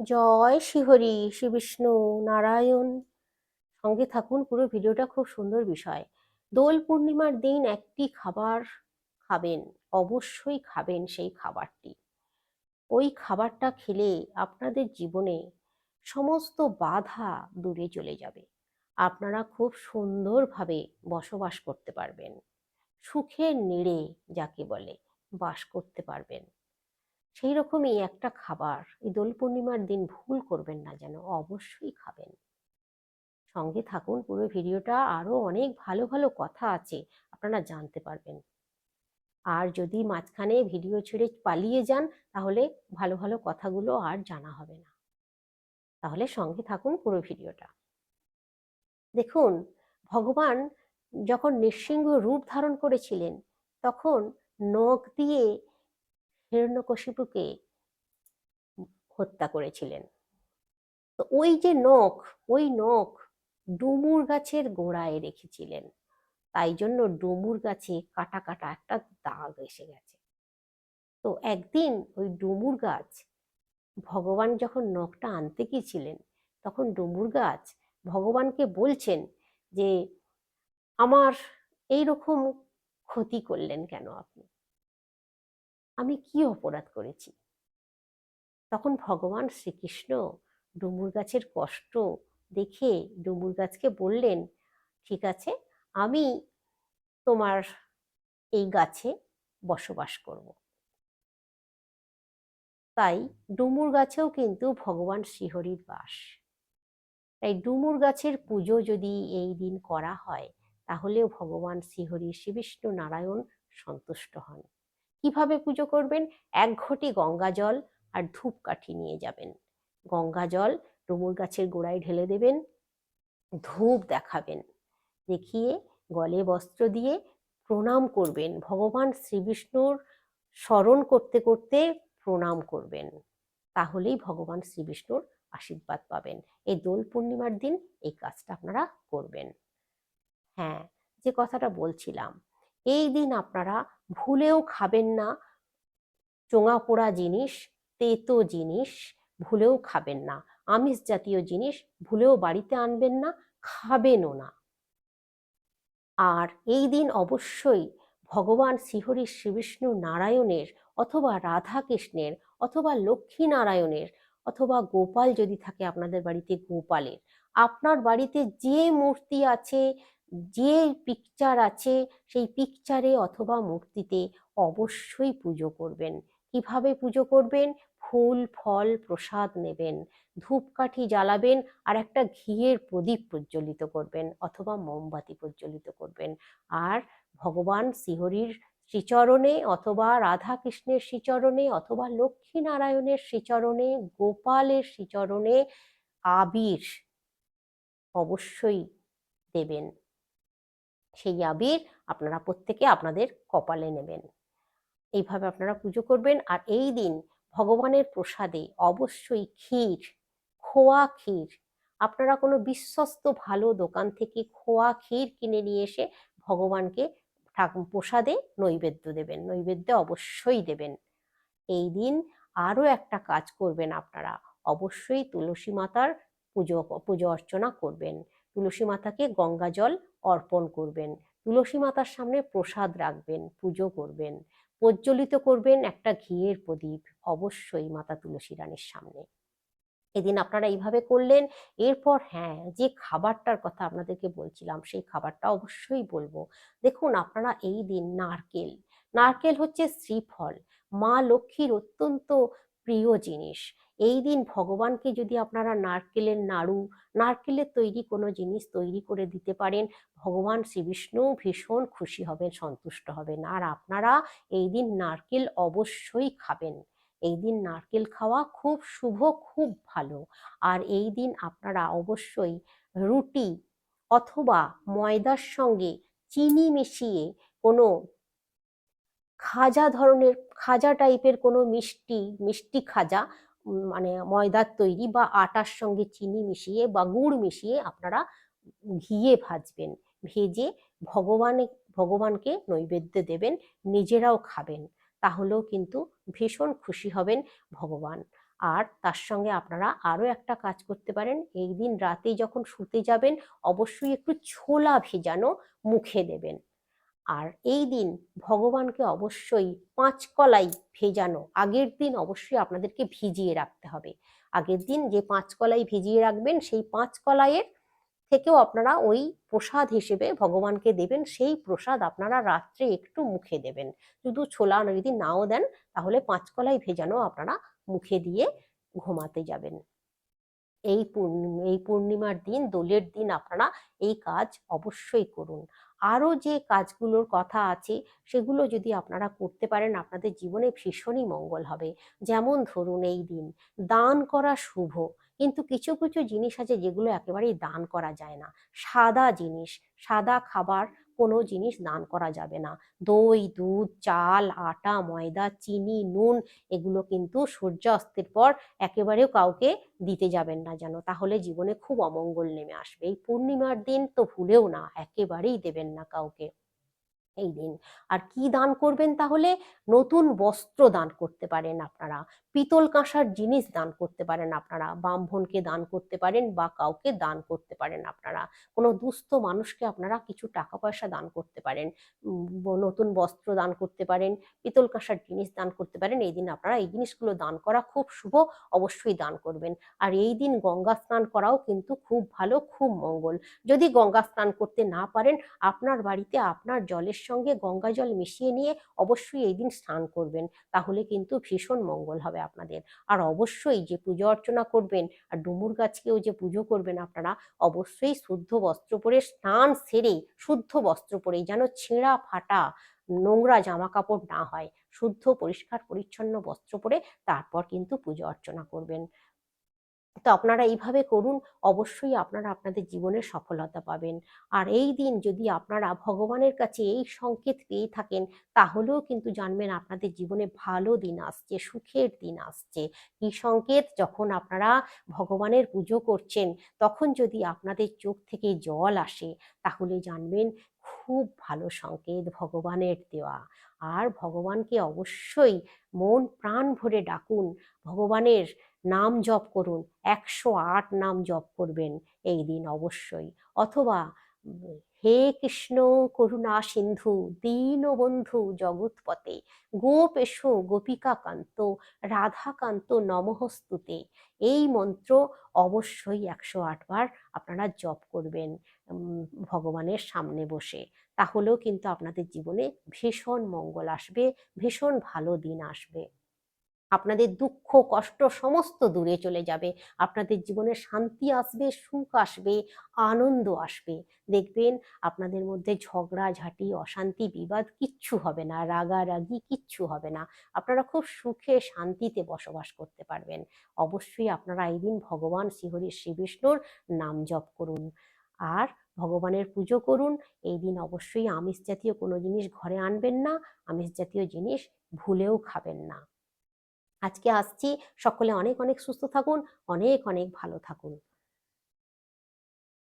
জয় শ্রীহরি শ্রী বিষ্ণু নারায়ণ। সঙ্গে থাকুন, পুরো ভিডিওটা খুব সুন্দর বিষয়। দোল পূর্ণিমার দিন একটি খাবার খাবেন, অবশ্যই খাবেন সেই খাবারটি। ওই খাবারটা খেলে আপনাদের জীবনে সমস্ত বাধা দূরে চলে যাবে। আপনারা খুব সুন্দরভাবে বসবাস করতে পারবেন। সুখের নিড়ে যাকে বলে, বাস করতে পারবেন। সেই রকমই একটা খাবার। এই দোল পূর্ণিমার দিন ভুল করবেন না যেন, অবশ্যই খাবেন। সঙ্গে থাকুন, পুরো ভিডিওটা আরও অনেক ভালো ভালো কথা আছে, আপনারা জানতে পারবেন। আর যদি মাঝখানে ভিডিও ছেড়ে পালিয়ে যান, তাহলে ভালো ভালো কথাগুলো আর জানা হবে না। তাহলে সঙ্গে থাকুন পুরো ভিডিওটা। দেখুন, ভগবান যখন নৃসিংহ রূপ ধারণ করেছিলেন, তখন নখ দিয়ে হিরণ্যকশিপুকে হত্যা করেছিলেন। তো ওই যে নখ, ওই নখ ডুমুর গাছের গোড়ায় রেখেছিলেন। তাই জন্য ডুমুর গাছে কাটা কাটা একটা দাগ এসে গেছে। তো একদিন ওই ডুমুর গাছ, ভগবান যখন নখটা আনতে গিয়েছিলেন, তখন ডুমুর গাছ ভগবানকে বলছেন যে, আমার এই রকম ক্ষতি করলেন কেন আপনি? আমি কি অপরাধ করেছি? তখন ভগবান শ্রীকৃষ্ণ ডুমুর গাছের কষ্ট দেখে ডুমুর গাছকে বললেন, ঠিক আছে, আমি তোমার এই গাছে বসবাস করব। তাই ডুমুর গাছেও কিন্তু ভগবান শ্রীহরির বাস। তাই ডুমুর গাছের পুজো যদি এই দিন করা হয়, তাহলেও ভগবান শ্রীহরি শ্রীবিষ্ণু নারায়ণ সন্তুষ্ট হন। কীভাবে পুজো করবেন? এক ঘটি গঙ্গা জল আর ধূপকাঠি নিয়ে যাবেন। গঙ্গা জল ডুমুর গাছের গোড়ায় ঢেলে দেবেন, ধূপ দেখাবেন, দেখিয়ে গলে বস্ত্র দিয়ে প্রণাম করবেন। ভগবান শ্রীবিষ্ণুর স্মরণ করতে করতে প্রণাম করবেন। তাহলেই ভগবান শ্রীবিষ্ণুর আশীর্বাদ পাবেন। এই দোল পূর্ণিমার দিন এই কাজটা আপনারা করবেন। হ্যাঁ যে কথাটা বলছিলাম এই দিন আপনারা ভুলেও খাবেন না। চোঙা পোড়া জিনিস, তেতো জিনিস ভুলেও খাবেন না। আমিষ জাতীয় জিনিস ভুলেও বাড়িতে আনবেন না, খাবেনও না। আর এই দিন অবশ্যই ভগবান শ্রীহরি শ্রীবিষ্ণু নারায়ণের অথবা রাধা কৃষ্ণের অথবা লক্ষ্মী নারায়ণের অথবা গোপাল যদি থাকে আপনাদের বাড়িতে গোপালের, আপনার বাড়িতে যে মূর্তি আছে যে পিকচার আছে, সেই পিকচারে অথবা মূর্তিতে অবশ্যই পুজো করবেন। কীভাবে পুজো করবেন? ফুল, ফল, প্রসাদ নেবেন, ধূপকাঠি জ্বালাবেন, আর একটা ঘিয়ের প্রদীপ প্রজ্বলিত করবেন, অথবা মোমবাতি প্রজ্বলিত করবেন। আর ভগবান শ্রীহরির শ্রীচরণে অথবা রাধা কৃষ্ণের শ্রীচরণে অথবা লক্ষ্মী নারায়ণের শ্রীচরণে, গোপালের শ্রীচরণে আবির অবশ্যই দেবেন। সেই আবির আপনারা প্রত্যেকে আপনাদের কপালে নেবেন। এইভাবে আপনারা পুজো করবেন আর এই দিন ভগবানের প্রসাদে অবশ্যই ক্ষীর, খোয়া ক্ষীর। আপনারা কোনো বিশ্বস্ত ভালো দোকান থেকে খোয়া ক্ষীর কিনে নিয়ে এসে ভগবানকে প্রসাদে নৈবেদ্য দেবেন, নৈবেদ্য অবশ্যই দেবেন। এই দিন আরও একটা কাজ করবেন আপনারা, অবশ্যই তুলসী মাতার পুজো পুজো অর্চনা করবেন। তুলসী মাতাকে গঙ্গা জল অর্পণ করবেন। তুলসী মাতার সামনে প্রসাদ রাখবেন, পুজো করবেন। প্রজ্বলিত করবেন একটা ঘিয়ের প্রদীপ, অবশ্যই মাতা তুলসী রানীর সামনে। এদিন আপনারা এইভাবে করলেন, এরপর হ্যাঁ যে খাবারটার কথা আপনাদেরকে বলছিলাম, সেই খাবারটা অবশ্যই বলব। দেখুন, আপনারা এই দিন নারকেল নারকেল হচ্ছে শ্রীফল, মা লক্ষ্মীর অত্যন্ত প্রিয় জিনিস। এই দিন ভগবানকে যদি আপনারা নারকেলের নাড়ু, নারকেলের তৈরি কোনো জিনিস তৈরি করে দিতে পারেন, ভগবান শ্রীবিষ্ণু ভীষণ খুশি হবেন, সন্তুষ্ট হবেন। আর আপনারা এই দিন নারকেল অবশ্যই খাবেন। এই দিন নারকেল খাওয়া খুব শুভ, খুব ভালো। আর এই দিন আপনারা অবশ্যই রুটি অথবা ময়দার সঙ্গে চিনি মিশিয়ে কোনো খাজা ধরনের, খাজা টাইপের কোনো মিষ্টি মিষ্টি খাজা মানে ময়দার তৈরি বা আটার সঙ্গে চিনি মিশিয়ে বা গুড় মিশিয়ে আপনারা ঘিয়ে ভাজবেন। ভেজে ভগবানে, ভগবানকে নৈবেদ্য দেবেন, নিজেরাও খাবেন, তাহলেও কিন্তু ভীষণ খুশি হবেন ভগবান। আর তার সঙ্গে আপনারা আরও একটা কাজ করতে পারেন, এই দিন রাতে যখন শুতে যাবেন, অবশ্যই একটু ছোলা ভেজানো মুখে দেবেন। আর এই দিন ভগবানকে অবশ্যই পাঁচ কলাই ভেজানো, আগের দিন অবশ্যই আপনাদেরকে ভিজিয়ে রাখতে হবে। আগের দিন যে পাঁচ কলাই ভিজিয়ে রাখবেন, সেই পাঁচ কলাইয়ের থেকেও আপনারা ওই প্রসাদ হিসেবে ভগবানকে দেবেন, সেই প্রসাদ আপনারা রাত্রে একটু মুখে দেবেন। শুধু ছোলা যদি নাও দেন, তাহলে পাঁচ কলাই ভেজানো আপনারা মুখে দিয়ে ঘুমাতে যাবেন। এই পূর্ণিমা এই পূর্ণিমার দিন, দোলের দিন আপনারা এই কাজ অবশ্যই করুন। আরও যে কাজগুলোর কথা আছে, সেগুলো যদি আপনারা করতে পারেন, আপনাদের জীবনে ভীষণই মঙ্গল হবে। যেমন ধরুন এই দিন, দান করা শুভ, কিন্তু কিছু কিছু জিনিস আছে যেগুলো একেবারেই দান করা যায় না। সাদা জিনিস, সাদা খাবার কোনো জিনিস দান করা যাবে না। দই, দুধ, চাল, আটা, ময়দা, চিনি, নুন এগুলো কিন্তু সূর্য অস্তের পর একেবারেও কাউকে দিতে যাবেন না যেন। তাহলে জীবনে খুব অমঙ্গল নেমে আসবে। এই পূর্ণিমার দিন তো ভুলেও না, একেবারেই দেবেন না কাউকে। এই দিন। আর কি দান করবেন তাহলে? নতুন বস্ত্র দান করতে পারেন আপনারা। পিতল কাঁসার জিনিস দান করতে পারেন আপনারা। ব্রাহ্মণকে দান করতে পারেন বা কাউকে দান করতে পারেন আপনারা। কোনো দুস্থ মানুষকে আপনারা কিছু টাকা পয়সা দান করতে পারেন। নতুন বস্ত্র দান করতে পারেন, পিতল কাঁসার জিনিস দান করতে পারেন। এই দিন আপনারা এই জিনিসগুলো দান করা খুব শুভ, অবশ্যই দান করবেন। আর এই দিন গঙ্গা স্নান করাও কিন্তু খুব ভালো, খুব মঙ্গল। যদি গঙ্গা স্নান করতে না পারেন, আপনার বাড়িতে আপনার জলের সঙ্গে গঙ্গা জল মিশিয়ে নিয়ে অবশ্যই এই দিন স্নান করবেন। তাহলে কিন্তু ভীষণ মঙ্গল হবে আপনাদের। আর অবশ্যই যে পুজো অর্চনা করবেন আর ডুমুর গাছকেও যে পুজো করবেন আপনারা, অবশ্যই শুদ্ধ বস্ত্র পরে স্নান সেরে, শুদ্ধ বস্ত্র পরে যেন ছেঁড়া ফাটা নোংরা জামা কাপড় না হয়। শুদ্ধ, পরিষ্কার, পরিচ্ছন্ন বস্ত্র পরে তারপর কিন্তু পুজো অর্চনা করবেন। তো আপনারা এইভাবে করুন, অবশ্যই আপনারা আপনাদের জীবনে সফলতা পাবেন। আর এই দিন যদি আপনারা ভগবানের কাছে এই সংকেত পেয়ে থাকেন, তাহলেও কিন্তু জানবেন আপনাদের জীবনে ভালো দিন আসছে, সুখের দিন আসছে। কি সংকেত যখন আপনারা ভগবানের পুজো করছেন, তখন যদি আপনাদের চোখ থেকে জল আসে, তাহলে জানবেন খুব ভালো সংকেত ভগবানের দেওয়া। আর ভগবানকে অবশ্যই মন প্রাণ ভরে ডাকুন। ভগবানের নাম জপ করুন, একশো আট নাম জপ করবেন এই দিন অবশ্যই। অথবা, হে কৃষ্ণ করুণা সিন্ধু দীনবন্ধু জগৎপতে গোপ এসো গোপিকা কান্ত রাধাকান্ত নমহস্তুতে এই মন্ত্র অবশ্যই একশো আটবার আপনারা জপ করবেন ভগবানের সামনে বসে। তাহলেও কিন্তু আপনাদের জীবনে ভীষণ মঙ্গল আসবে, ভীষণ ভালো দিন আসবে। আপনাদের দুঃখ, কষ্ট সমস্ত দূরে চলে যাবে। আপনাদের জীবনে শান্তি আসবে, সুখ আসবে, আনন্দ আসবে। দেখবেন আপনাদের মধ্যে ঝগড়া, ঝাঁটি, অশান্তি, বিবাদ কিচ্ছু হবে না, রাগারাগি কিচ্ছু হবে না। আপনারা খুব সুখে, শান্তিতে বসবাস করতে পারবেন। অবশ্যই আপনারা এই দিন ভগবান শ্রীহরি শ্রীবিষ্ণুর নাম জপ করুন। আর ভগবানের পুজো করুন। এই দিন অবশ্যই আমিষ জাতীয় কোনো জিনিস ঘরে আনবেন না। আমিষ জাতীয় জিনিস ভুলেও খাবেন না। আজকে আসছি। সকলে অনেক অনেক সুস্থ থাকুন। অনেক অনেক ভালো থাকুন।